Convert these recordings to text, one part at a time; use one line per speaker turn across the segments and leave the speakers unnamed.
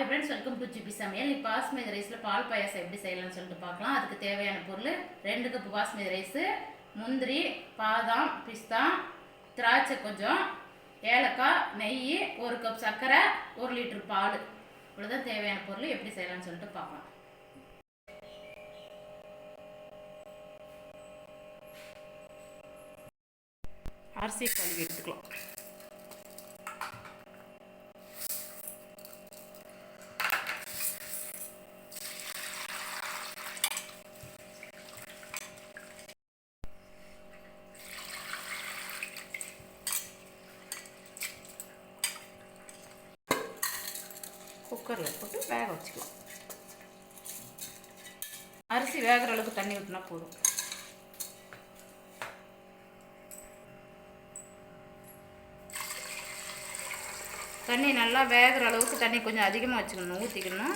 Hi friends welcome to GP சமையல் இப்போ பாஸ்மதி ரைஸில் பால் பாயாசம் எப்படி செய்யலாம்னு சொல்லிட்டு பார்க்கலாம். அதுக்கு தேவையான பொருள் ரெண்டு கப்பு பாஸ்மதி ரைஸு முந்திரி பாதாம் பிஸ்தா திராட்சை கொஞ்சம் ஏலக்காய் நெய் ஒரு கப் சர்க்கரை ஒரு லிட்டர் பால். இவ்வளோதான் தேவையான பொருள் எப்படி செய்யலாம்னு சொல்லிட்டு பார்க்கலாம். அரிசி கழுவி எடுத்துக்கலாம். குக்கரில் போட்டு வேக வச்சுக்கலாம் அரிசி வேகிற அளவுக்கு தண்ணி ஊற்றினா போதும். தண்ணி நல்லா வேகிற அளவுக்கு தண்ணி கொஞ்சம் அதிகமாக வச்சுக்கணும் ஊற்றிக்கணும்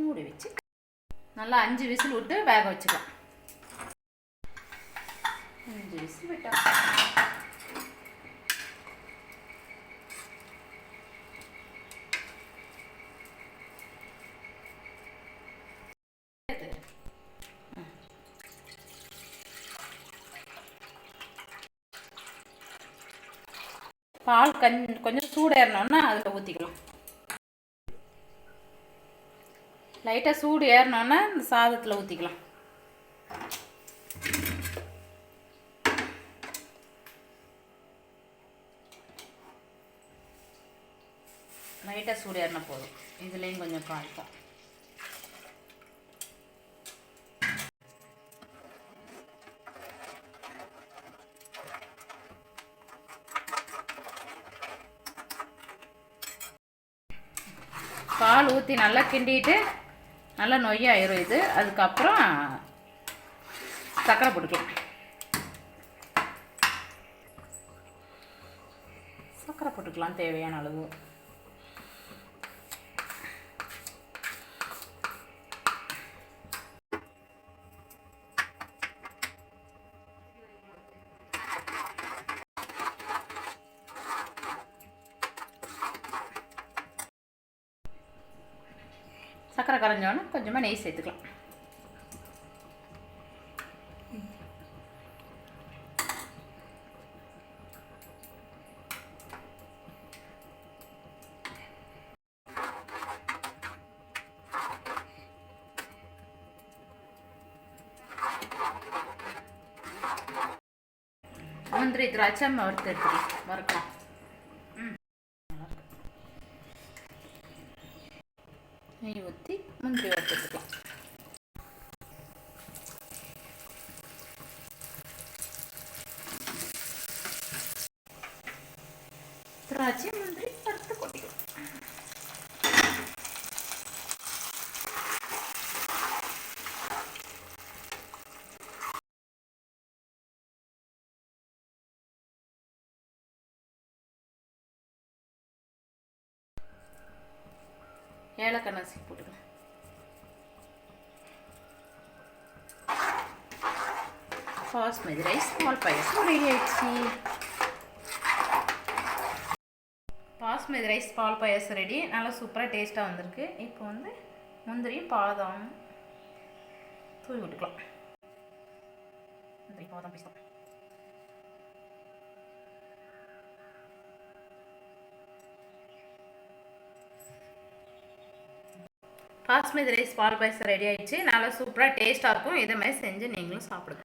மூடி வச்சு நல்லா அஞ்சு விசில் விட்டு வேக வச்சுக்கலாம். அஞ்சு விசில் பால் கஞ் கொஞ்சம் சூடேறினோன்னா அதில் ஊற்றிக்கலாம் லைட்டாக சூடு ஏறினோன்னா இந்த சாதத்தில் ஊற்றிக்கலாம் லைட்டாக சூடு ஏறினா போதும். இதுலேயும் கொஞ்சம் காய்க்கும் பால் ஊற்றி நல்லா கிண்டிட்டு நல்லா நொய்யாயிரும் இது. அதுக்கப்புறம் சர்க்கரை போட்டுக்கலாம். சர்க்கரை போட்டுக்கலாம் தேவையான அளவு. சர்க்கரை கரைஞ்சோன்னா கொஞ்சமாக நெய் சேர்த்துக்கலாம். முந்திரி திராட்சை வறுத்து எடுத்துக்கலாம். வறுக்கலாம் நெய் ஊற்றி முந்திரி வறுத்துக்கலாம் திராட்சை முந்திரி ஏலக்காய் நசுக்கி போட்டுக்கலாம் பாஸ்மதி ரைஸ் பால் பாயசம். ரெடி ஆயிடுச்சு. பாஸ்மதி ரைஸ் பால் பாயசம் ரெடி நல்லா சூப்பராக டேஸ்ட்டாக வந்திருக்கு. இப்போ வந்து முந்திரியும் பாதாம் தூவி விட்டுக்கலாம். முந்திரி பாதாம் பிஸ்தா பாஸ்மதி ரைஸ் பால் பாயசம் ரெடி ஆயிடுச்சு. நல்லா சூப்பராக டேஸ்ட்டாக இருக்கும். இதே மாதிரி செஞ்சு நீங்களும் சாப்பிடுங்க.